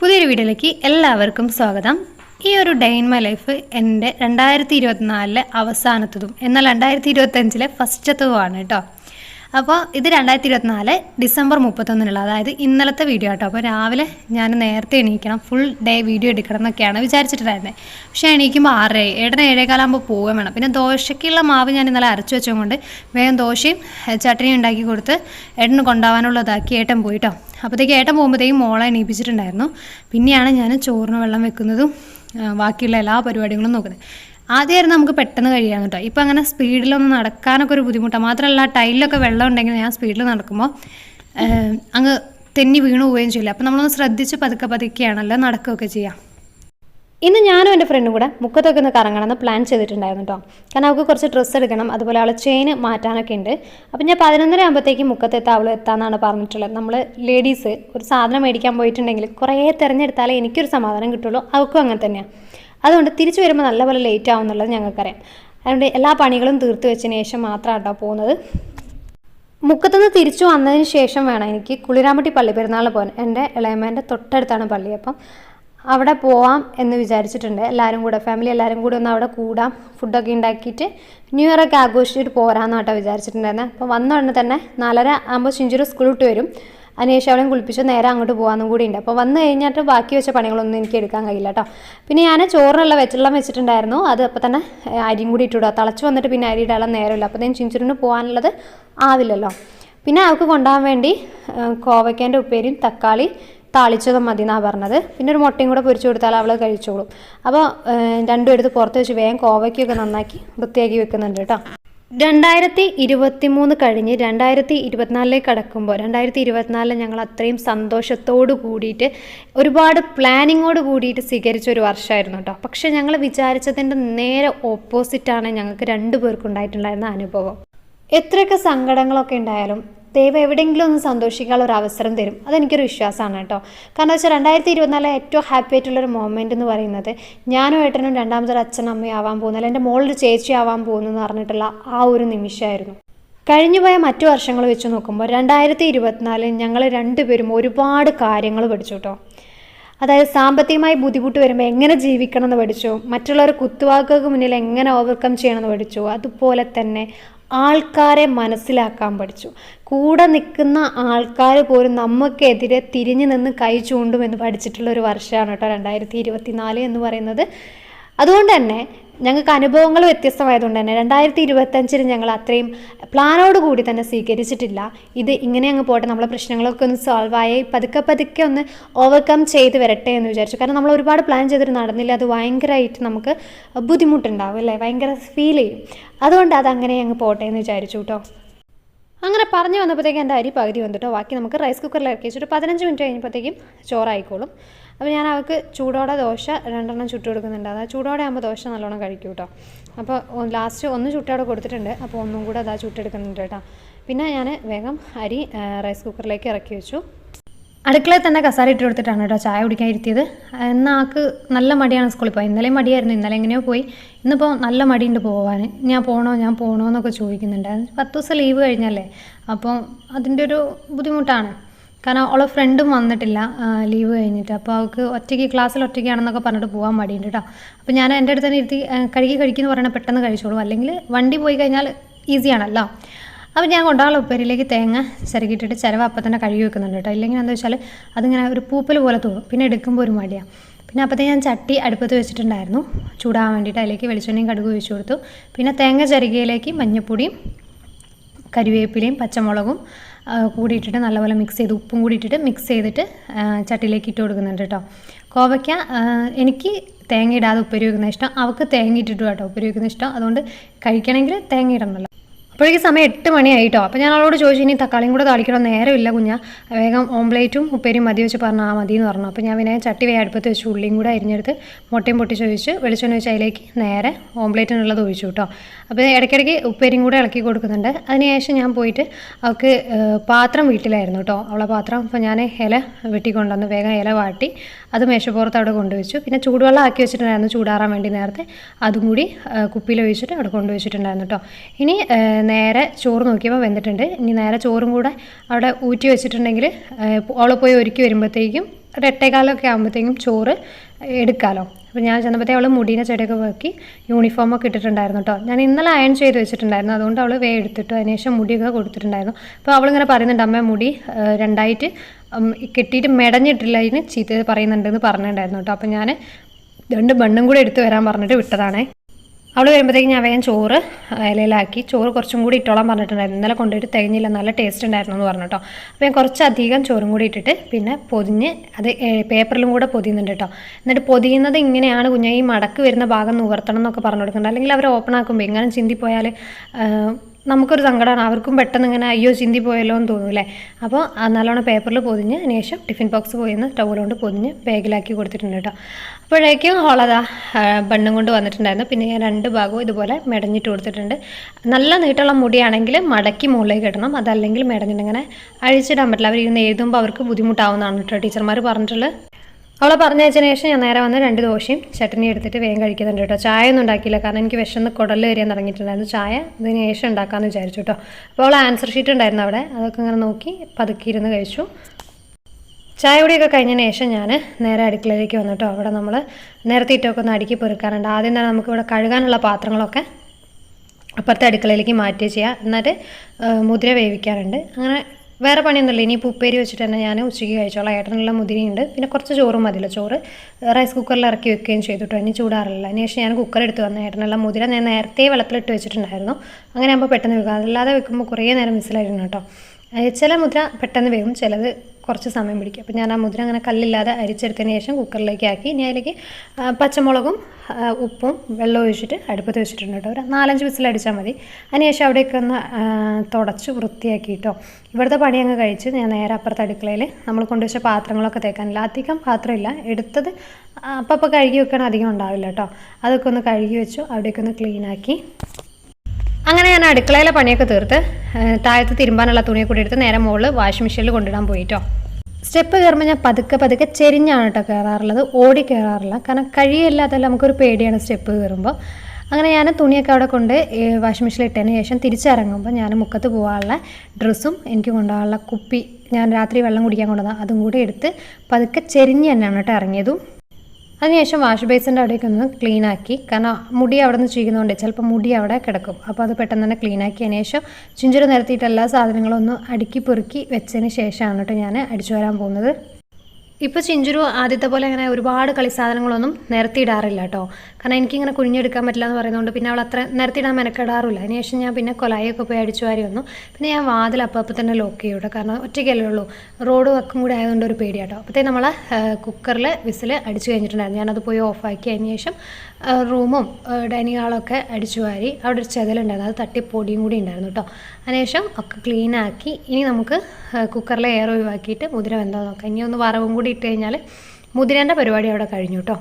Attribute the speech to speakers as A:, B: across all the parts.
A: പുതിയൊരു വീഡിയോയിലേക്ക് എല്ലാവർക്കും സ്വാഗതം. ഈ ഒരു ഡേ ഇൻ മൈ ലൈഫ് എന്റെ രണ്ടായിരത്തി ഇരുപത്തിനാലിലെ അവസാനത്തതും എന്നാൽ രണ്ടായിരത്തി ഇരുപത്തഞ്ചിലെ ഫസ്റ്റത്തതുമാണ് കേട്ടോ. അപ്പോൾ ഇത് രണ്ടായിരത്തി ഇരുപത്തിനാല് ഡിസംബർ മുപ്പത്തൊന്നിനുള്ള അതായത് ഇന്നലത്തെ വീഡിയോ കേട്ടോ അപ്പോൾ രാവിലെ ഞാൻ നേരത്തെ എണീക്കണം ഫുൾ ഡേ വീഡിയോ എടുക്കണം എന്നൊക്കെയാണ് വിചാരിച്ചിട്ടുണ്ടായിരുന്നത് പക്ഷേ എണീക്കുമ്പോൾ ആറര ഏടന ഏഴേകാലാകുമ്പോൾ പോവുകയും വേണം. പിന്നെ ദോശയ്ക്കുള്ള മാവ് ഞാൻ ഇന്നലെ അരച്ചു വെച്ചതുകൊണ്ട് വേഗം ദോശയും ചട്ടനിയും ഉണ്ടാക്കി കൊടുത്ത് ഏട്ടന് കൊണ്ടുപോകാനുള്ളതാക്കി ഏട്ടൻ പോയിട്ടോ. അപ്പോഴത്തേക്ക് ഏട്ടൻ പോകുമ്പോഴത്തേക്കും മോളെ എണീപ്പിച്ചിട്ടുണ്ടായിരുന്നു. പിന്നെയാണ് ഞാൻ ചോറിന് വെള്ളം വെക്കുന്നതും ബാക്കിയുള്ള എല്ലാ പരിപാടികളും നോക്കുന്നത്. ആദ്യമായിരുന്നു നമുക്ക് പെട്ടെന്ന് കഴിയാന്ന് കേട്ടോ. ഇപ്പം അങ്ങനെ സ്പീഡിലൊന്നും നടക്കാനൊക്കെ ഒരു ബുദ്ധിമുട്ടാണ് മാത്രമല്ല ടൈലിലൊക്കെ വെള്ളം ഉണ്ടെങ്കിൽ ഞാൻ സ്പീഡിൽ നടക്കുമ്പോൾ അങ്ങ് തെന്നി വീണു പോവുകയും ചെയ്യില്ല. അപ്പം നമ്മളൊന്ന് ശ്രദ്ധിച്ച് പതുക്കെ പതുക്കെയാണല്ലോ നടക്കുകയൊക്കെ ചെയ്യാം. ഇന്ന് ഞാനും എന്റെ ഫ്രണ്ടും കൂടെ മുക്കത്തൊക്കെ ഒന്ന് കറങ്ങണമെന്ന് പ്ലാൻ ചെയ്തിട്ടുണ്ടായിരുന്നു കേട്ടോ. കാരണം അവൾക്ക് കുറച്ച് ഡ്രസ്സ് എടുക്കണം അതുപോലെ അവളെ ചെയിൻ മാറ്റാനൊക്കെ ഉണ്ട്. അപ്പം ഞാൻ പതിനൊന്നര ആകുമ്പോഴത്തേക്കും മുക്കത്തെത്താൻ അവൾ എത്താമെന്നാണ് പറഞ്ഞിട്ടുള്ളത്. നമ്മൾ ലേഡീസ് ഒരു സാധനം മേടിക്കാൻ പോയിട്ടുണ്ടെങ്കിൽ കുറേ തിരഞ്ഞെടുത്താലേ എനിക്കൊരു സമാധാനം കിട്ടുള്ളൂ. അവൾക്കും അങ്ങനെ തന്നെയാണ് അതുകൊണ്ട് തിരിച്ചു വരുമ്പോൾ നല്ലപോലെ ലേറ്റ് ആവും എന്നുള്ളത് ഞങ്ങൾക്കറിയാം. അതുകൊണ്ട് എല്ലാ പണികളും തീർത്തു വെച്ചതിന് ശേഷം മാത്രമാണ് കേട്ടോ പോകുന്നത്. മുക്കത്തുനിന്ന് തിരിച്ചു വന്നതിന് ശേഷം വേണം എനിക്ക് കുളിരാമ്പട്ടി പള്ളി പെരുന്നാളിന് പോകാൻ. എന്റെ ഇളയമ്മേന്റെ തൊട്ടടുത്താണ് പള്ളി. അപ്പം അവിടെ പോവാം എന്ന് വിചാരിച്ചിട്ടുണ്ട്. എല്ലാവരും കൂടെ ഫാമിലി എല്ലാവരും കൂടെ ഒന്ന് അവിടെ കൂടാം. ഫുഡൊക്കെ ഉണ്ടാക്കിയിട്ട് ന്യൂ ഇയർ ഒക്കെ ആഘോഷിച്ചിട്ട് പോരാമെന്നാട്ടോ വിചാരിച്ചിട്ടുണ്ടായിരുന്നത് അപ്പോൾ വന്ന ഉടനെ തന്നെ നാലര ആകുമ്പോൾ ചിഞ്ചുരു സ്കൂൾ വിട്ട് വരും. അതിനുശേഷം അവളെയും കുളിപ്പിച്ച് നേരെ അങ്ങോട്ട് പോകാമെന്നും കൂടി ഉണ്ട് അപ്പോൾ വന്നു കഴിഞ്ഞിട്ട് ബാക്കി വെച്ച പണികളൊന്നും എനിക്ക് എടുക്കാൻ കഴിയില്ല കേട്ടോ പിന്നെ ഞാൻ ചോറിനുള്ള വെച്ചെല്ലാം വെച്ചിട്ടുണ്ടായിരുന്നു. അത് അപ്പോൾ തന്നെ അരിയും കൂടി ഇട്ടിടുക തിളച്ച് വന്നിട്ട് പിന്നെ അരി ഇടാൻ നേരമില്ല. അപ്പോൾ ഞാൻ ചിഞ്ചുരിന് പോകാനുള്ളത് ആവില്ലല്ലോ. പിന്നെ അവൾക്ക് കൊണ്ടുപോകാൻ വേണ്ടി കോവയ്ക്കേന്റെ ഉപ്പേരിയും തക്കാളി താളിച്ചതും മതി എന്നാണ് പറഞ്ഞത്. പിന്നെ ഒരു മുട്ടയും കൂടെ പൊരിച്ചു കൊടുത്താൽ അവൾ കഴിച്ചോളും. അപ്പോൾ രണ്ടും എടുത്ത് പുറത്ത് വെച്ച് വേഗം കോവയ്ക്കൊക്കെ നന്നാക്കി വൃത്തിയാക്കി വെക്കുന്നുണ്ട് കേട്ടോ രണ്ടായിരത്തി ഇരുപത്തി മൂന്ന് കഴിഞ്ഞ് രണ്ടായിരത്തി ഇരുപത്തിനാലിലേക്ക് കടക്കുമ്പോൾ രണ്ടായിരത്തി ഇരുപത്തിനാലിൽ ഞങ്ങൾ അത്രയും സന്തോഷത്തോട് കൂടിയിട്ട് ഒരുപാട് പ്ലാനിങ്ങോട് കൂടിയിട്ട് സ്വീകരിച്ച ഒരു വർഷമായിരുന്നു കേട്ടോ. പക്ഷേ ഞങ്ങൾ വിചാരിച്ചതിന്റെ നേരെ ഓപ്പോസിറ്റാണ് ഞങ്ങൾക്ക് രണ്ടു പേർക്കുണ്ടായിട്ടുണ്ടായിരുന്ന അനുഭവം. എത്രയൊക്കെ സങ്കടങ്ങളൊക്കെ ഉണ്ടായാലും ദൈവം എവിടെയെങ്കിലും ഒന്ന് സന്തോഷിക്കാനുള്ള ഒരു അവസരം തരും. അതെനിക്കൊരു വിശ്വാസമാണ് കേട്ടോ. കാരണം വെച്ചാൽ രണ്ടായിരത്തി ഇരുപത്തിനാലിലെ ഏറ്റവും ഹാപ്പി ആയിട്ടുള്ളൊരു മൊമെന്റ് എന്ന് പറയുന്നത് ഞാനും ഏട്ടനും രണ്ടാമതൊരു അച്ഛനും അമ്മയും ആവാൻ പോകുന്നത് അല്ലെങ്കിൽ എന്റെ മോളൊരു ചേച്ചി ആവാൻ പോകുന്നു എന്ന് പറഞ്ഞിട്ടുള്ള ആ ഒരു നിമിഷമായിരുന്നു. കഴിഞ്ഞുപോയ മറ്റു വർഷങ്ങൾ വെച്ച് നോക്കുമ്പോൾ രണ്ടായിരത്തി ഇരുപത്തിനാലിൽ ഞങ്ങൾ രണ്ടുപേരും ഒരുപാട് കാര്യങ്ങൾ പഠിച്ചു കേട്ടോ. അതായത് സാമ്പത്തികമായി ബുദ്ധിമുട്ട് വരുമ്പോൾ എങ്ങനെ ജീവിക്കണം എന്ന് പഠിച്ചു. മറ്റുള്ളവർ കുത്തുവാക്കുകൾക്ക് മുന്നിൽ എങ്ങനെ ഓവർകം ചെയ്യണമെന്ന് പഠിച്ചു. അതുപോലെ തന്നെ ആൾക്കാരെ മനസ്സിലാക്കാൻ പഠിച്ചു. കൂടെ നിൽക്കുന്ന ആൾക്കാർ പോലും നമുക്കെതിരെ തിരിഞ്ഞു നിന്ന് കൈ ചൂണ്ടുമെന്ന് പഠിച്ചിട്ടുള്ള ഒരു വർഷമാണ് കേട്ടോ രണ്ടായിരത്തി ഇരുപത്തി നാല് എന്ന് പറയുന്നത്. അതുകൊണ്ട് തന്നെ ഞങ്ങൾക്ക് അനുഭവങ്ങൾ വ്യത്യസ്തമായതുകൊണ്ട് തന്നെ രണ്ടായിരത്തി ഇരുപത്തഞ്ചിന് ഞങ്ങൾ അത്രയും പ്ലാനോട് കൂടി തന്നെ സ്വീകരിച്ചിട്ടില്ല. ഇത് ഇങ്ങനെ അങ്ങ് പോട്ടെ നമ്മളെ പ്രശ്നങ്ങളൊക്കെ ഒന്ന് സോൾവ് ആയി പതുക്കെ പതുക്കെ ഒന്ന് ഓവർകം ചെയ്ത് വരട്ടെ എന്ന് വിചാരിച്ചു. കാരണം നമ്മൾ ഒരുപാട് പ്ലാൻ ചെയ്തിട്ട് നടന്നില്ല അത് ഭയങ്കരമായിട്ട് നമുക്ക് ബുദ്ധിമുട്ടുണ്ടാവും അല്ലേ? ഭയങ്കര ഫീൽ ചെയ്യും. അതുകൊണ്ട് അത് അങ്ങനെ അങ്ങ് പോട്ടെ എന്ന് വിചാരിച്ചു കേട്ടോ. അങ്ങനെ പറഞ്ഞു വന്നപ്പോഴത്തേക്കും എന്റെ അരി പകുതി വന്നിട്ടോ. ബാക്കി നമുക്ക് റൈസ് കുക്കറിൽ ഇറക്കി വെച്ചിട്ട് പതിനഞ്ച് മിനിറ്റ് കഴിഞ്ഞപ്പോഴത്തേക്കും ചോറായിക്കോളും. അപ്പോൾ ഞാൻ അവൾക്ക് ചൂടോടെ ദോശ രണ്ടെണ്ണം ചുട്ട് കൊടുക്കുന്നുണ്ട്. ചൂടോടെ ആകുമ്പോൾ ദോശ നല്ലോണം കഴിക്കും കേട്ടോ അപ്പോൾ ലാസ്റ്റ് ഒന്ന് ചുട്ടോടെ കൊടുത്തിട്ടുണ്ട്. അപ്പോൾ ഒന്നും കൂടെ അതാ ചുട്ടെടുക്കുന്നുണ്ട് കേട്ടോ. പിന്നെ ഞാൻ വേഗം അരി റൈസ് കുക്കറിലേക്ക് ഇറക്കി വെച്ചു. അടുക്കളയിൽ തന്നെ കസാര ഇട്ട് കൊടുത്തിട്ടാണ് കേട്ടോ ചായ കുടിക്കാൻ ഇരുത്തിയത്. എന്നാൽ ആൾക്ക് നല്ല മടിയാണ് സ്കൂളിൽ പോയി ഇന്നലെ മടിയായിരുന്നു. ഇന്നലെ എങ്ങനെയോ പോയി. ഇന്നിപ്പോൾ നല്ല മടിയുണ്ട് പോകാൻ. ഞാൻ പോകണോ ഞാൻ പോകണോ എന്നൊക്കെ ചോദിക്കുന്നുണ്ട്. പത്ത് ദിവസം ലീവ് കഴിഞ്ഞല്ലേ? അപ്പോൾ അതിന്റെ ഒരു ബുദ്ധിമുട്ടാണ്. കാരണം അവളെ ഫ്രണ്ടും വന്നിട്ടില്ല ലീവ് കഴിഞ്ഞിട്ട്. അപ്പോൾ അവൾക്ക് ഒറ്റയ്ക്ക് ക്ലാസ്സിൽ ഒറ്റയ്ക്കാണെന്നൊക്കെ പറഞ്ഞിട്ട് പോകാൻ മടിയുണ്ട് കേട്ടോ. അപ്പോൾ ഞാൻ എന്റെ അടുത്ത് തന്നെ ഇരുത്തി കഴുകി കഴിക്കുന്നു പറയണ പെട്ടെന്ന് കഴിച്ചോളൂ. അല്ലെങ്കിൽ വണ്ടി പോയി കഴിഞ്ഞാൽ ഈസിയാണല്ലോ അപ്പോൾ ഞാൻ കൊണ്ടാളും ഉപ്പേരിയിലേക്ക് തേങ്ങ ചിരകിയിട്ടിട്ട് ചിരവ അപ്പം തന്നെ കഴുകി വെക്കുന്നുണ്ട് കേട്ടോ. ഇല്ലെങ്കിൽ എന്താ വെച്ചാൽ അതിങ്ങനെ ഒരു പൂപ്പൽ പോലെ തോന്നും. പിന്നെ എടുക്കുമ്പോൾ ഒരു മടിയാണ് പിന്നെ അപ്പോഴത്തേ ഞാൻ ചട്ടി അടുപ്പത്ത് വെച്ചിട്ടുണ്ടായിരുന്നു. ചൂടാൻ വേണ്ടിയിട്ട് അതിലേക്ക് വെളിച്ചെണ്ണയും കടുക് ഒഴിച്ചു കൊടുത്തു. പിന്നെ തേങ്ങ ചിരകിയിലേക്ക് മഞ്ഞപ്പൊടിയും കരിവേപ്പിലയും പച്ചമുളകും കൂടിയിട്ടിട്ട് നല്ലപോലെ മിക്സ് ചെയ്ത് ഉപ്പും കൂടി ഇട്ടിട്ട് മിക്സ് ചെയ്തിട്ട് ചട്ടിയിലേക്ക് ഇട്ട് കൊടുക്കുന്നുണ്ട് കേട്ടോ. കോവയ്ക്ക എനിക്ക് തേങ്ങ ഇടാതെ ഉപ്പരി വെക്കുന്ന ഇഷ്ടം. അവൾക്ക് തേങ്ങ ഇട്ടിട്ട് കേട്ടോ ഉപ്പരി വെക്കുന്ന ഇഷ്ടം. അതുകൊണ്ട് കഴിക്കണമെങ്കിൽ തേങ്ങ ഇടണമല്ലോ അപ്പോഴേക്ക് സമയം എട്ട് മണിയായിട്ടോ അപ്പോൾ ഞാൻ അവളോട് ചോദിച്ചു ഇനി തക്കാളിയും കൂടെ താളിക്കണം നേരമില്ല കുഞ്ഞ. വേഗം ഓംപ്ലേറ്റും ഉപ്പേരിയും മതി വെച്ച് പറഞ്ഞു ആ മതി എന്ന് പറഞ്ഞു. അപ്പോൾ ഞാൻ പിന്നെ ചട്ടി വേ അടുപ്പത്ത് വെച്ച് ഉള്ളിയും കൂടെ അരിഞ്ഞെടുത്ത് മുട്ടയും പൊട്ടി ചോദിച്ച് വെളിച്ചെണ്ണ വെച്ച് അതിലേക്ക് നേരെ ഓംപ്ലേറ്റിനുള്ളത് ഒഴിച്ചു കേട്ടോ അപ്പോൾ ഇടയ്ക്കിടയ്ക്ക് ഉപ്പേരിയും കൂടെ ഇളക്കി കൊടുക്കുന്നുണ്ട്. അതിനുശേഷം ഞാൻ പോയിട്ട് അവൾക്ക് പാത്രം വീട്ടിലായിരുന്നു കേട്ടോ അവളെ പാത്രം അപ്പോൾ ഞാൻ ഇല വെട്ടിക്കൊണ്ടുവന്ന് വേഗം ഇല വാട്ടി അത് മേശപ്പുറത്ത് അവിടെ കൊണ്ടുവച്ചു. പിന്നെ ചൂടുവെള്ളം ആക്കി വെച്ചിട്ടുണ്ടായിരുന്നു ചൂടാറാൻ വേണ്ടി നേരത്തെ. അതും കൂടി കുപ്പിയിൽ ഒഴിച്ചിട്ട് അവിടെ കൊണ്ടുവച്ചിട്ടുണ്ടായിരുന്നു കേട്ടോ ഇനി നേരെ ചോറ് നോക്കിയപ്പോൾ വെന്തിട്ടുണ്ട്. ഇനി നേരെ ചോറും കൂടെ അവിടെ ഊറ്റി വെച്ചിട്ടുണ്ടെങ്കിൽ ഓള പോയി ഒരുക്കി വരുമ്പോഴത്തേക്കും ഒരു എട്ടേകാലൊക്കെ ആകുമ്പോഴത്തേക്കും ചോറ് എടുക്കാമല്ലോ അപ്പോൾ ഞാൻ ചെന്നപ്പോഴത്തേ അവൾ മുടീനെ ചെടിയൊക്കെ വെക്കി യൂണിഫോമൊക്കെ ഇട്ടിട്ടുണ്ടായിരുന്നു കേട്ടോ ഞാൻ ഇന്നലെ അയൺ ചെയ്ത് വെച്ചിട്ടുണ്ടായിരുന്നു. അതുകൊണ്ട് അവൾ വേ എടുത്തിട്ടു. അതിനുശേഷം മുടിയൊക്കെ കൊടുത്തിട്ടുണ്ടായിരുന്നു. അപ്പോൾ അവളിങ്ങനെ പറയുന്നുണ്ട് അമ്മ മുടി രണ്ടായിട്ട് കെട്ടിയിട്ട് മെടഞ്ഞിട്ടില്ല അതിന് ചീത്ത പറയുന്നുണ്ടെന്ന് പറഞ്ഞിട്ടുണ്ടായിരുന്നു കേട്ടോ അപ്പോൾ ഞാൻ രണ്ട് ബണ്ണും കൂടെ എടുത്ത് വരാൻ പറഞ്ഞിട്ട് വിട്ടതാണേ. അവൾ വരുമ്പോഴത്തേക്ക് ഞാൻ വേഗം ചോറ് ഇലയിലാക്കി. ചോറ് കുറച്ചും കൂടി ഇട്ടോളാൻ പറഞ്ഞിട്ടുണ്ടായിരുന്നു. ഇന്നലെ കൊണ്ടുപോയിട്ട് തികഞ്ഞില്ല നല്ല ടേസ്റ്റ് ഉണ്ടായിരുന്നു എന്ന് പറഞ്ഞു കേട്ടോ അപ്പോൾ ഞാൻ കുറച്ചധികം ചോറും കൂടി ഇട്ടിട്ട് പിന്നെ പൊതിഞ്ഞ് അത് പേപ്പറിലും കൂടെ പൊതിയുന്നുണ്ട് കേട്ടോ എന്നിട്ട് പൊതിയുന്നത് ഇങ്ങനെയാണ് കുഞ്ഞ് ഈ മടക്ക് വരുന്ന ഭാഗം നിവർത്തണം എന്നൊക്കെ പറഞ്ഞു കൊടുക്കുന്നുണ്ട്. അല്ലെങ്കിൽ അവർ ഓപ്പൺ ആക്കുമ്പോൾ ഇങ്ങനെ ചിന്തിപ്പോയാൽ നമുക്കൊരു സങ്കടമാണ്. അവർക്കും പെട്ടെന്ന് ഇങ്ങനെ അയ്യോ ചിന്തി പോയല്ലോ എന്ന് തോന്നൂലേ അപ്പോൾ ആ നല്ലോണം പേപ്പറിൽ പൊതിഞ്ഞ് അതിന് ശേഷം ടിഫിൻ ബോക്സ് പോയിന്ന് ടവൽ കൊണ്ട് പൊതിഞ്ഞ് ബാഗിലാക്കി കൊടുത്തിട്ടുണ്ട് കേട്ടോ. അപ്പോഴേക്കും ഹോളതാ ബണ്ണും കൊണ്ട് വന്നിട്ടുണ്ടായിരുന്നു. പിന്നെ ഞാൻ രണ്ട് ഭാഗവും ഇതുപോലെ മെടഞ്ഞിട്ട് കൊടുത്തിട്ടുണ്ട്. നല്ല നീട്ടുള്ള മുടിയാണെങ്കിൽ മടക്കി മുകളിലേക്ക് ഇടണം. അതല്ലെങ്കിൽ മെടഞ്ഞിട്ടിങ്ങനെ അഴിച്ചിടാൻ പറ്റില്ല. അവർ ഇരുന്ന് എഴുതുമ്പോൾ അവർക്ക് ബുദ്ധിമുട്ടാവുന്നതാണ് കേട്ടോ. ടീച്ചർമാർ പറഞ്ഞിട്ടുള്ളത്. അവളെ പറഞ്ഞയച്ചതിന് ശേഷം ഞാൻ നേരെ വന്ന് രണ്ട് ദോശയും ചട്ടനി എടുത്തിട്ട് വേഗം കഴിക്കുന്നുണ്ട് കേട്ടോ. ചായ ഒന്നും ഉണ്ടാക്കിയില്ല. കാരണം എനിക്ക് വിശന്ന് കുടലിൽ വരെയാൻ തുടങ്ങിയിട്ടുണ്ടായിരുന്നു ചായ ഇതിന് ശേഷം ഉണ്ടാക്കാമെന്ന് വിചാരിച്ചു കേട്ടോ. അപ്പോൾ അവൾ ആൻസർ ഷീറ്റ് ഉണ്ടായിരുന്നു അവിടെ. അതൊക്കെ ഇങ്ങനെ നോക്കി പതുക്കിയിരുന്ന് കഴിച്ചു. ചായ കുടിയൊക്കെ കഴിഞ്ഞതിന് ശേഷം ഞാൻ നേരെ അടുക്കളയിലേക്ക് വന്നു കേട്ടോ. അവിടെ നമ്മൾ നേരത്തെ ഒന്ന് അടുക്കി പെറുക്കാറുണ്ട്. ആദ്യം തന്നെ നമുക്കിവിടെ കഴുകാനുള്ള പാത്രങ്ങളൊക്കെ അപ്പുറത്തെ അടുക്കളയിലേക്ക് മാറ്റി ചെയ്യുക എന്നിട്ട് മുദ്ര വേവിക്കാറുണ്ട്. അങ്ങനെ വേറെ പണിയൊന്നുമില്ല. ഇനിയിപ്പോൾ ഉപ്പേരി വെച്ചിട്ട് തന്നെ ഞാൻ ഉച്ചയ്ക്ക് കഴിച്ചോളാം. ഏട്ടനുള്ള മുതിരിയുണ്ട് പിന്നെ കുറച്ച് ചോറും മതിയല്ലോ. ചോറ് റൈസ് കുക്കറിൽ ഇറക്കി വെക്കുകയും ചെയ്തിട്ടോ ഇനി ചൂടാറില്ല. അതിന് ശേഷം ഞാൻ കുക്കർ എടുത്ത് വന്ന. ഏട്ടനുള്ള മുതിര ഞാൻ നേരത്തെ വെള്ളത്തിലിട്ട് വെച്ചിട്ടുണ്ടായിരുന്നു. അങ്ങനെ ആകുമ്പോൾ പെട്ടെന്ന് വെക്കുക അതല്ലാതെ വെക്കുമ്പോൾ കുറേ നേരം മിസ്സിലായിരുന്നു കേട്ടോ ചില മുദ്ര പെട്ടെന്ന് വേഗം ചിലത് കുറച്ച് സമയം പിടിക്കും. അപ്പോൾ ഞാൻ ആ മുദ്ര അങ്ങനെ കല്ലില്ലാതെ അരിച്ചെടുത്തതിന് ശേഷം കുക്കറിലേക്ക് ആക്കി. ഇനി അതിലേക്ക് പച്ചമുളകും ഉപ്പും വെള്ളം ഒഴിച്ചിട്ട് അടുപ്പത്ത് വെച്ചിട്ടുണ്ട് കേട്ടോ. ഒരു നാലഞ്ച് വിസിലടിച്ചാൽ മതി. അതിനുശേഷം അവിടെയൊക്കെ ഒന്ന് തുടച്ച് വൃത്തിയാക്കി കേട്ടോ. ഇവിടുത്തെ പണി അങ്ങ് കഴിച്ച് ഞാൻ നേരെ അപ്പുറത്തെ അടുക്കളയിൽ നമ്മൾ കൊണ്ടുവച്ച പാത്രങ്ങളൊക്കെ തേക്കാനില്ല. അധികം പാത്രമില്ല. എടുത്തത് അപ്പം അപ്പം കഴുകി വെക്കാൻ അധികം ഉണ്ടാവില്ല കേട്ടോ. അതൊക്കെ ഒന്ന് കഴുകി വെച്ചു അവിടെയൊക്കെ ഒന്ന് ക്ലീൻ ആക്കി. അങ്ങനെ ഞാൻ അടുക്കളയിലെ പണിയൊക്കെ തീർത്ത് താഴത്ത് തിരുമ്പാനുള്ള തുണിയെ കൂടി എടുത്ത് നേരെ മുകളിൽ വാഷിംഗ് മെഷീനിൽ കൊണ്ടിടാൻ പോയിട്ടോ. സ്റ്റെപ്പ് കയറുമ്പോൾ ഞാൻ പതുക്കെ പതുക്കെ ചെരിഞ്ഞാണ് കേട്ടോ കയറാറുള്ളത്. ഓടി കയറാറില്ല. കാരണം കഴിയില്ലാത്തല്ല നമുക്കൊരു പേടിയാണ് സ്റ്റെപ്പ് കയറുമ്പോൾ അങ്ങനെ ഞാൻ തുണിയൊക്കെ അവിടെ കൊണ്ട് വാഷിംഗ് മെഷീനിൽ ഇട്ടതിന് ശേഷം തിരിച്ചിറങ്ങുമ്പോൾ ഞാൻ മുക്കത്ത് പോകാനുള്ള ഡ്രസ്സും എനിക്ക് കൊണ്ടുപോകാനുള്ള കുപ്പി ഞാൻ രാത്രി വെള്ളം കുടിക്കാൻ കൊണ്ടുവന്ന അതും കൂടി എടുത്ത് പതുക്കെ ചെരിഞ്ഞ് തന്നെയാണ് കേട്ടോ ഇറങ്ങിയതും. അതിനുശേഷം വാഷ് ബേസിന്റെ അവിടേക്ക് ഒന്ന് ക്ലീൻ ആക്കി. കാരണം മുടി അവിടെ നിന്ന് ചെയ്യുന്നതുകൊണ്ട് ചിലപ്പോൾ മുടി അവിടെ കിടക്കും. അപ്പോൾ അത് പെട്ടെന്ന് തന്നെ ക്ലീൻ ആക്കിയതിന് ശേഷം ചുഞ്ചിറ് നിരത്തിയിട്ട് എല്ലാ സാധനങ്ങളും ഒന്ന് അടുക്കി പെറുക്കി വെച്ചതിന് ശേഷമാണ് കേട്ടോ ഞാൻ അടിച്ചു വരാൻ പോകുന്നത്. ഇപ്പോൾ ചിഞ്ചുരു ആദ്യത്തെ പോലെ അങ്ങനെ ഒരുപാട് കളി സാധനങ്ങളൊന്നും നിരത്തിയിടാറില്ല കേട്ടോ കാരണം എനിക്കിങ്ങനെ കുഞ്ഞെടുക്കാൻ പറ്റില്ല എന്ന് പറയുന്നതുകൊണ്ട് പിന്നെ അവൾ അത്ര നിരത്തിയിടാൻ മെനക്കെടാറില്ല. അതിനുശേഷം ഞാൻ പിന്നെ കൊലായൊക്കെ പോയി അടിച്ചു വാരി വന്നു. പിന്നെ ഞാൻ വാതിൽ അപ്പം അപ്പം തന്നെ ലോക്ക് ചെയ്യും കേട്ടോ കാരണം ഒറ്റയ്ക്കല്ലേ ഉള്ളൂ. റോഡ് വക്കും കൂടി ആയതുകൊണ്ട് ഒരു പേടിയാട്ടോ അപ്പോഴത്തേ നമ്മളെ കുക്കറിൽ വിസിൽ അടിച്ചു കഴിഞ്ഞിട്ടുണ്ടായിരുന്നു. ഞാനത് പോയി ഓഫാക്കി അതിന് ശേഷം റൂമും ഡൈനിങ് ഹാളൊക്കെ അടിച്ചു വാരി അവിടെ ഒരു ചെതലുണ്ടായിരുന്നു അത് തട്ടി പൊടിയും കൂടി ഉണ്ടായിരുന്നു കേട്ടോ അതിനുശേഷം ഒക്കെ ക്ലീനാക്കി ഇനി നമുക്ക് കുക്കറിലെ എയർ ഒഴിവാക്കിയിട്ട് മുതിര വെന്തോ നോക്കാം. ഇനി ഒന്ന് വറവും കൂടി ഇട്ട് കഴിഞ്ഞാൽ മുതിരേന്റെ പരിപാടി അവിടെ കഴിഞ്ഞു കേട്ടോ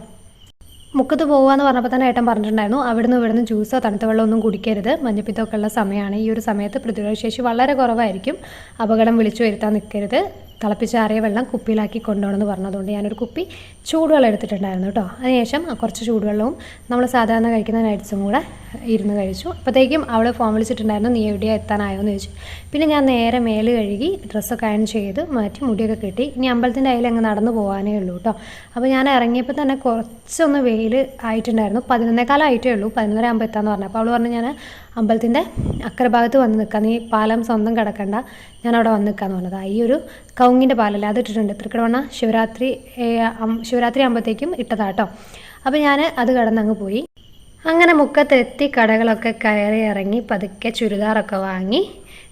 A: മുക്കത്ത് പോകുകയെന്ന് പറഞ്ഞപ്പോൾ തന്നെ ഏട്ടൻ പറഞ്ഞിട്ടുണ്ടായിരുന്നു അവിടുന്ന് ഇവിടുന്ന് ജ്യൂസോ തണുത്ത വെള്ളം ഒന്നും കുടിക്കരുത് മഞ്ഞപ്പിത്തമൊക്കെ ഉള്ള സമയമാണ്. ഈ ഒരു സമയത്ത് പ്രതിരോധശേഷി വളരെ കുറവായിരിക്കും. അപകടം വിളിച്ചു വരുത്താൻ നിൽക്കരുത്. തിളപ്പിച്ചാറിയ വെള്ളം കുപ്പിയിലാക്കി കൊണ്ടുപോകണമെന്ന് പറഞ്ഞതുകൊണ്ട് ഞാനൊരു കുപ്പി ചൂടുവെള്ളം എടുത്തിട്ടുണ്ടായിരുന്നു കേട്ടോ. അതിനുശേഷം കുറച്ച് ചൂടുവെള്ളവും നമ്മൾ സാധാരണ കഴിക്കുന്ന നൈറ്റ്സും കൂടെ ഇരുന്ന് കഴിച്ചു. അപ്പോഴത്തേക്കും അവൾ ഫോൺ വിളിച്ചിട്ടുണ്ടായിരുന്നു നീ എവിടെയാണ് എത്താനായോ? എന്ന് ചോദിച്ചു. പിന്നെ ഞാൻ നേരെ മേൽ കഴുകി ഡ്രസ്സൊക്കെ അയൺ ചെയ്ത് മാറ്റി മുടിയൊക്കെ കിട്ടി. ഇനി അമ്പലത്തിന്റെ അതിൽ അങ്ങ് നടന്നു പോകാനേ ഉള്ളൂ കേട്ടോ. അപ്പോൾ ഞാൻ ഇറങ്ങിയപ്പോൾ തന്നെ കുറച്ചൊന്ന് വെയിൽ ആയിട്ടുണ്ടായിരുന്നു. പതിനൊന്നേക്കാലം ആയിട്ടേ ഉള്ളൂ പതിനൊന്നര ആകുമ്പോൾ എത്താമെന്ന് പറഞ്ഞു അപ്പോൾ അവൾ പറഞ്ഞു ഞാൻ അമ്പലത്തിന്റെ അക്കരെ ഭാഗത്ത് വന്ന് നിൽക്കുക. നീ പാലം സ്വന്തം കിടക്കണ്ട. ഞാൻ അവിടെ വന്ന് നിൽക്കാന്ന് പറഞ്ഞത്. ഈ ഒരു കൗങ്ങിന്റെ പാലല്ലേ? അത് ഇട്ടിട്ടുണ്ട്. തൃക്കടവണ്ണ ശിവരാത്രി ശിവരാത്രി ആകുമ്പോഴത്തേക്കും ഇട്ടതാട്ടോ അപ്പോൾ ഞാൻ അത് കടന്നങ്ങ് പോയി. അങ്ങനെ മുക്കത്തെത്തി കടകളൊക്കെ കയറി ഇറങ്ങി പതുക്കെ ചുരിദാറൊക്കെ വാങ്ങി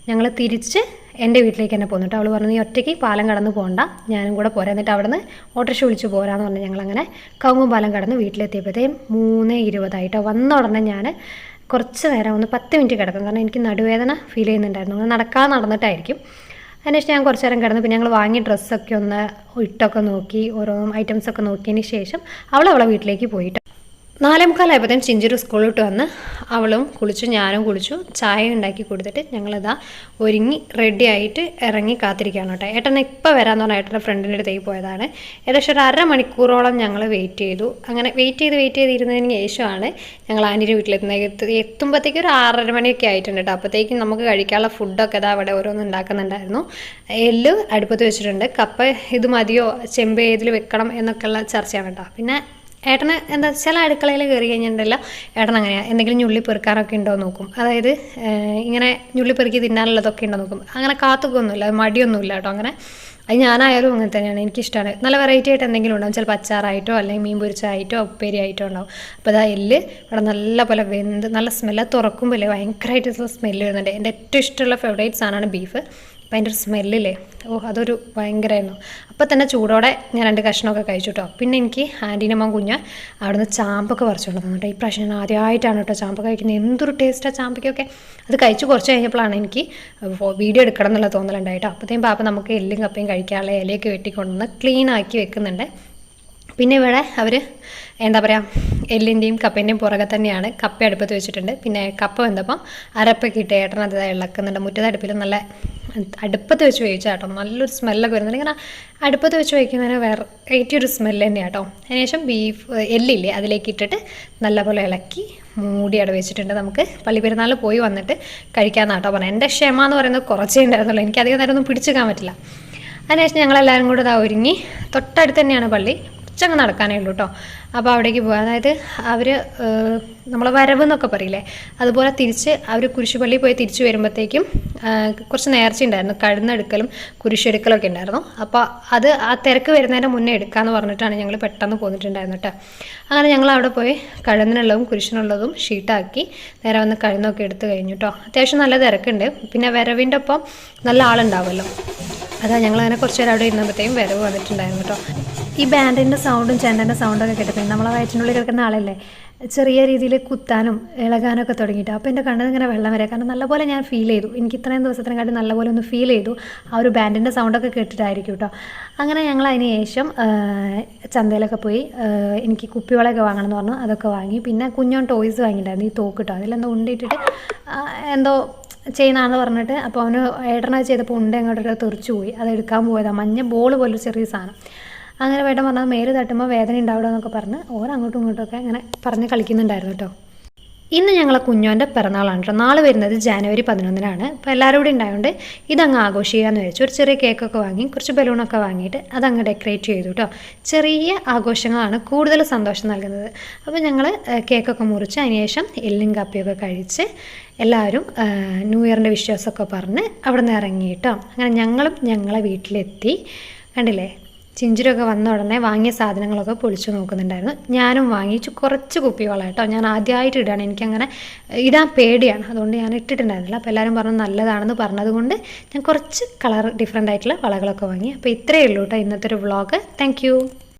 A: ഞങ്ങൾ തിരിച്ച് എന്റെ വീട്ടിലേക്ക് തന്നെ പോന്നു കേട്ടോ അവൾ പറഞ്ഞു നീ ഒറ്റയ്ക്ക് പാലം കടന്ന് പോകണ്ട ഞാനും കൂടെ പോരാ. എന്നിട്ട് അവിടെ നിന്ന് ഓട്ടോറിക്ഷ വിളിച്ച് പോരാന്ന് പറഞ്ഞ് ഞങ്ങളങ്ങനെ കവുങ്ങും പാലം കടന്ന് വീട്ടിലെത്തിയപ്പോഴത്തേക്കും മൂന്ന് ഇരുപതായിട്ടോ വന്ന ഉടനെ ഞാൻ കുറച്ച് നേരം ഒന്ന് പത്ത് മിനിറ്റ് കിടക്കും. കാരണം എനിക്ക് നടുവേദന ഫീൽ ചെയ്യുന്നുണ്ടായിരുന്നു. അങ്ങനെ നടക്കാതെ നടന്നിട്ടായിരിക്കും. അതിനുശേഷം ഞാൻ കുറച്ച് നേരം കിടന്നു പിന്നെ ഞങ്ങൾ വാങ്ങിയ ഡ്രസ്സൊക്കെ ഒന്ന് ഇട്ടൊക്കെ നോക്കി ഓരോ ഐറ്റംസൊക്കെ നോക്കിയതിന് ശേഷം അവൾ അവളെ വീട്ടിലേക്ക് പോയിട്ട് നാലേ മുക്കാലായപ്പോഴത്തേനും ചിഞ്ചിരു സ്കൂളിലോട്ട് വന്ന് അവളും കുളിച്ചു ഞാനും കുളിച്ചു ചായ ഉണ്ടാക്കി കൊടുത്തിട്ട് ഞങ്ങളിതാ ഒരുങ്ങി റെഡി ആയിട്ട് ഇറങ്ങി കാത്തിരിക്കുകയാണ് കേട്ടോ. ഏട്ടനെ ഇപ്പോൾ വരാമെന്ന് പറഞ്ഞാൽ ഏട്ടന്റെ ഫ്രണ്ടിന്റെ അടുത്തേക്ക് പോയതാണ്. ഏകദേശം ഒരു അരമണിക്കൂറോളം ഞങ്ങൾ വെയിറ്റ് ചെയ്തു. അങ്ങനെ വെയിറ്റ് ചെയ്ത് വെയിറ്റ് ചെയ്തിരുന്നതിന് ശേഷമാണ് ഞങ്ങൾ ആന്റിന്റെ വീട്ടിലെത്തുന്നത്. എത്തു എത്തുമ്പോഴത്തേക്ക് ഒരു ആറര മണിയൊക്കെ ആയിട്ടുണ്ട് കേട്ടോ. അപ്പോഴത്തേക്കും നമുക്ക് കഴിക്കാനുള്ള ഫുഡൊക്കെ ഇതാ അവിടെ ഓരോന്ന് ഉണ്ടാക്കുന്നുണ്ടായിരുന്നു. എല്ല് അടുപ്പത്ത് വെച്ചിട്ടുണ്ട്. കപ്പ ഇത് മതിയോ? ചെമ്പ് ഏതിൽ വെക്കണം എന്നൊക്കെയുള്ള ചർച്ചയാണ് കേട്ടോ. പിന്നെ ഏട്ടന് എന്താ ചില അടുക്കളയിൽ കയറി കഴിഞ്ഞിട്ടുണ്ടല്ലോ ഏട്ടൻ അങ്ങനെയാണ് എന്തെങ്കിലും ഞുള്ളി പെറുക്കാനൊക്കെ ഉണ്ടോ നോക്കും. അതായത് ഇങ്ങനെ ഞുള്ളി പെറുക്കി തിന്നാനുള്ളതൊക്കെ ഉണ്ടോ നോക്കും. അങ്ങനെ കാത്തുക്കൊന്നുമില്ല മടിയൊന്നുമില്ല കേട്ടോ അങ്ങനെ. അത് ഞാനായാലും അങ്ങനെ തന്നെയാണ് എനിക്കിഷ്ടമാണ് നല്ല വെറൈറ്റി ആയിട്ട് എന്തെങ്കിലും ഉണ്ടാവും. ചിലപ്പോൾ അച്ചാറായിട്ടോ അല്ലെങ്കിൽ മീൻ പൊരിച്ചായിട്ടോ ഉപ്പേരി ആയിട്ടോ ഉണ്ടാവും. അപ്പോൾ അതാ എല്ല് ഇവിടെ നല്ല പോലെ വെന്ത് നല്ല സ്മെല്ല് തുറക്കുമ്പോൾ അല്ലേ ഭയങ്കരമായിട്ട് സ്മെല്ല് വരുന്നുണ്ട്. എന്റെ ഏറ്റവും ഇഷ്ടമുള്ള ഫേവറേറ്റ് സാധനമാണ് ബീഫ് ഒരു സ്മെല്ലില്ലേ ഓ അതൊരു ഭയങ്കരമായിരുന്നു അപ്പോൾ തന്നെ ചൂടോടെ ഞാൻ രണ്ട് കഷ്ണമൊക്കെ കഴിച്ചു കേട്ടോ പിന്നെ എനിക്ക് ആന്റീന്റെ കുഞ്ഞ് അവിടുന്ന് ചാമ്പൊക്കെ പറിച്ചുകൊണ്ട് തന്നു കേട്ടോ. ഈ പ്രാവശ്യം ഞാൻ ആദ്യമായിട്ടാണ് കേട്ടോ ചാമ്പ കഴിക്കുന്നത്. എന്തൊരു ടേസ്റ്റാണ് ചാമ്പയ്ക്കൊക്കെ. അത് കഴിച്ച് കുറച്ച് കഴിഞ്ഞപ്പോഴാണ് എനിക്ക് വീഡിയോ എടുക്കണം എന്നുള്ള തോന്നലുണ്ടായിട്ടോ അപ്പോഴത്തേക്കും പാപ്പ നമുക്ക് എല്ലും കപ്പയും കഴിക്കാനുള്ള ഇലയൊക്കെ വെട്ടിക്കൊണ്ടുവന്ന് ക്ലീൻ ആക്കി വെക്കുന്നുണ്ട്. പിന്നെ ഇവിടെ അവർ എന്താ പറയുക എല്ലിന്റെയും കപ്പേന്റെയും പുറകെ തന്നെയാണ് കപ്പ അടുപ്പത്ത് വെച്ചിട്ടുണ്ട്. പിന്നെ കപ്പ വെന്തപ്പം അരപ്പൊക്കെ ഇട്ട് ഏട്ടൻ അത് ഇളക്കുന്നുണ്ട്. മുറ്റത്തെ അടുപ്പിൽ നല്ല അടുപ്പത്ത് വെച്ച് വേവിച്ച കേട്ടോ നല്ലൊരു സ്മെല്ലൊക്കെ വരുന്നുണ്ട്. ഇങ്ങനെ അടുപ്പത്ത് വെച്ച് വയ്ക്കുന്നതിന് വേറെ ഏറ്റവും ഒരു സ്മെല്ല് തന്നെയാണ് കേട്ടോ. അതിനുശേഷം ബീഫ് എല്ലില്ലേ അതിലേക്ക് ഇട്ടിട്ട് നല്ലപോലെ ഇളക്കി മൂടി അവിടെ വെച്ചിട്ടുണ്ട്. നമുക്ക് പള്ളിപ്പെരുന്നാൾ പോയി വന്നിട്ട് കഴിക്കാമെന്നാണ് കേട്ടോ പറഞ്ഞത്. എന്റെ ക്ഷമ എന്ന് പറയുന്നത് കുറച്ചേ ഉണ്ടായിരുന്നുള്ളൂ. എനിക്ക് അധികം നേരം ഒന്നും പിടിച്ചെടുക്കാൻ പറ്റില്ല. അതിനുശേഷം ഞങ്ങളെല്ലാവരും കൂടെ ഇതാ ഒരുങ്ങി തൊട്ടടുത്ത് തന്നെയാണ് പള്ളി. കുറച്ചങ്ങ് നടക്കാനേ ഉള്ളൂ കേട്ടോ. അപ്പോൾ അവിടേക്ക് പോകാം അതായത് അവർ നമ്മൾ വരവ് എന്നൊക്കെ പറയില്ലേ? അതുപോലെ തിരിച്ച് അവർ കുരിശുപള്ളി പോയി തിരിച്ചു വരുമ്പോഴത്തേക്കും കുറച്ച് നേർച്ച ഉണ്ടായിരുന്നു. കഴുന്നെടുക്കലും കുരിശെടുക്കലൊക്കെ ഉണ്ടായിരുന്നു. അപ്പോൾ അത് ആ തിരക്ക് വരുന്നതിന് മുന്നേ എടുക്കാമെന്ന് പറഞ്ഞിട്ടാണ് ഞങ്ങൾ പെട്ടെന്ന് പോന്നിട്ടുണ്ടായിരുന്നു കേട്ടോ അങ്ങനെ ഞങ്ങൾ അവിടെ പോയി കഴുന്നിനുള്ളതും കുരിശിനുള്ളതും ഷീട്ടാക്കി നേരെ വന്ന് കഴുന്നൊക്കെ എടുത്തു കഴിഞ്ഞു കേട്ടോ അത്യാവശ്യം നല്ല തിരക്കുണ്ട്. പിന്നെ വരവിന്റെ ഒപ്പം നല്ല ആളുണ്ടാവുമല്ലോ അതാ ഞങ്ങൾ അങ്ങനെ കുറച്ച് നേരം അവിടെ ഇരുന്നപ്പോഴത്തേക്കും വരവ് വന്നിട്ടുണ്ടായിരുന്നു കേട്ടോ ഈ ബാൻഡിന്റെ സൗണ്ടും ചെണ്ടന്റെ സൗണ്ടൊക്കെ കേട്ടപ്പോൾ നമ്മളെ വയറ്റിനുള്ളിൽ കിടക്കുന്ന ആളല്ലേ? ചെറിയ രീതിയിൽ കുത്താനും ഇളകാനൊക്കെ തുടങ്ങിയിട്ട്. അപ്പോൾ എന്റെ കണ്ണിൽ ഇങ്ങനെ വെള്ളം വരിക കാരണം നല്ലപോലെ ഞാൻ ഫീൽ ചെയ്തു. എനിക്ക് ഇത്രയും ദിവസത്തിനെക്കാട്ടി നല്ലപോലെ ഒന്ന് ഫീൽ ചെയ്തു. ആ ഒരു ബാൻഡിന്റെ സൗണ്ടൊക്കെ കേട്ടിട്ടായിരിക്കും കേട്ടോ അങ്ങനെ ഞങ്ങൾ അതിന് ശേഷം ചന്തയിലൊക്കെ പോയി എനിക്ക് കുപ്പിവളയൊക്കെ വാങ്ങണം എന്ന് പറഞ്ഞു. അതൊക്കെ വാങ്ങി. പിന്നെ കുഞ്ഞോൻ ടോയ്സ് വാങ്ങിയിട്ടുണ്ടായിരുന്നു. ഈ തോക്ക് കേട്ടോ അതിലെന്തോ ഉണ്ടിട്ടിട്ട് എന്തോ ചെയ്യുന്നതാണെന്ന് പറഞ്ഞിട്ട് അപ്പോൾ അവന് ഏട്ടനാ ചെയ്തപ്പോൾ ഉണ്ട അങ്ങോട്ടൊരു തെറിച്ചു പോയി. അത് എടുക്കാൻ പോയതാണ് മഞ്ഞ ബോൾ പോലൊരു ചെറിയ സാധനം. അങ്ങനെ വേട്ടൻ പറഞ്ഞാൽ മേൽ തട്ടുമ്പോൾ വേദന ഉണ്ടാവില്ല എന്നൊക്കെ പറഞ്ഞ് ഓരോ അങ്ങോട്ടും ഒക്കെ അങ്ങനെ പറഞ്ഞ് കളിക്കുന്നുണ്ടായിരുന്നു കേട്ടോ ഇന്ന് ഞങ്ങളെ കുഞ്ഞോന്റെ പിറന്നാളാണ് കേട്ടോ നാളെ വരുന്നത് ജാനുവരി പതിനൊന്നിനാണ്. അപ്പോൾ എല്ലാവരും കൂടി ഉണ്ടായതുകൊണ്ട് ഇതങ്ങ് ആഘോഷിക്കാമെന്ന് വെച്ചു ഒരു ചെറിയ കേക്കൊക്കെ വാങ്ങി കുറച്ച് ബലൂണൊക്കെ വാങ്ങിയിട്ട് അതങ്ങ് ഡെക്കറേറ്റ് ചെയ്തു കേട്ടോ ചെറിയ ആഘോഷങ്ങളാണ് കൂടുതൽ സന്തോഷം നൽകുന്നത്. അപ്പോൾ ഞങ്ങൾ കേക്കൊക്കെ മുറിച്ച് അതിനുശേഷം എല്ലും കപ്പിയൊക്കെ കഴിച്ച് എല്ലാവരും ന്യൂ ഇയറിന്റെ വിശ്വാസമൊക്കെ പറഞ്ഞ് അവിടെ നിന്ന് ഇറങ്ങി കേട്ടോ അങ്ങനെ ഞങ്ങളും ഞങ്ങളെ വീട്ടിലെത്തി. കണ്ടില്ലേ? ചിഞ്ചിരൊക്കെ വന്ന ഉടനെ വാങ്ങിയ സാധനങ്ങളൊക്കെ പൊളിച്ചു നോക്കുന്നുണ്ടായിരുന്നു. ഞാനും വാങ്ങിച്ചു കുറച്ച് കുപ്പികളാണ് കേട്ടോ. ഞാൻ ആദ്യമായിട്ട് ഇടുകയാണ്. എനിക്കങ്ങനെ ഇടാൻ പേടിയാണ്. അതുകൊണ്ട് ഞാൻ ഇട്ടിട്ടുണ്ടായിരുന്നില്ല. അപ്പോൾ എല്ലാവരും പറഞ്ഞു നല്ലതാണെന്ന് പറഞ്ഞതുകൊണ്ട് ഞാൻ കുറച്ച് കളർ ഡിഫറെന്റ് ആയിട്ടുള്ള വളകളൊക്കെ വാങ്ങി. അപ്പോൾ ഇത്രയേ ഉള്ളൂ കേട്ടോ ഇന്നത്തെ ഒരു വ്ളോഗ്. താങ്ക്